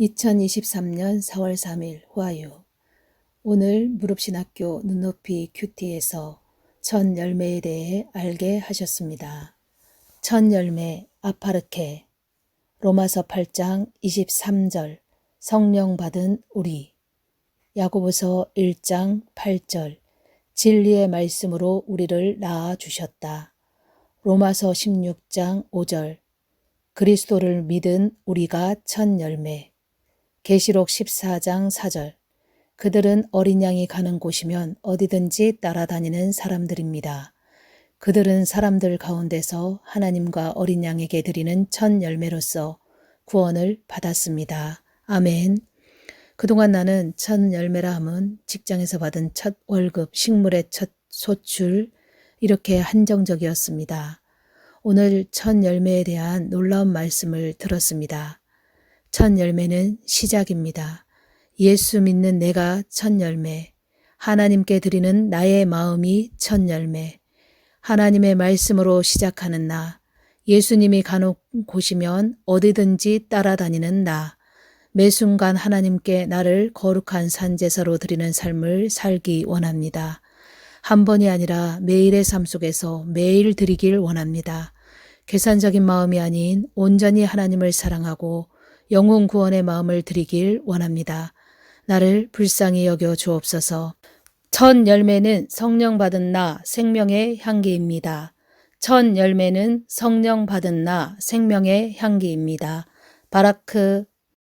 2023년 4월 3일 화요 오늘 무릎신학교 눈높이 큐티에서 첫 열매에 대해 알게 하셨습니다. 첫 열매 아파르케 로마서 8장 23절 성령 받은 우리 야고보서 1장 8절 진리의 말씀으로 우리를 낳아 주셨다. 로마서 16장 5절 그리스도를 믿은 우리가 첫 열매 계시록 14장 4절 그들은 어린 양이 가는 곳이면 어디든지 따라다니는 사람들입니다. 그들은 사람들 가운데서 하나님과 어린 양에게 드리는 첫 열매로서 구원을 받았습니다. 아멘. 그동안 나는 첫 열매라 함은 직장에서 받은 첫 월급, 식물의 첫 소출, 이렇게 한정적이었습니다. 오늘 첫 열매에 대한 놀라운 말씀을 들었습니다. 첫 열매는 시작입니다. 예수 믿는 내가 첫 열매, 하나님께 드리는 나의 마음이 첫 열매, 하나님의 말씀으로 시작하는 나, 예수님이 가는 곳이면 어디든지 따라다니는 나, 매 순간 하나님께 나를 거룩한 산제사로 드리는 삶을 살기 원합니다. 한 번이 아니라 매일의 삶 속에서 매일 드리길 원합니다. 계산적인 마음이 아닌 온전히 하나님을 사랑하고 영혼 구원의 마음을 드리길 원합니다. 나를 불쌍히 여겨 주옵소서. 첫 열매는 성령 받은 나 생명의 향기입니다. 첫 열매는 성령 받은 나 생명의 향기입니다. 바라크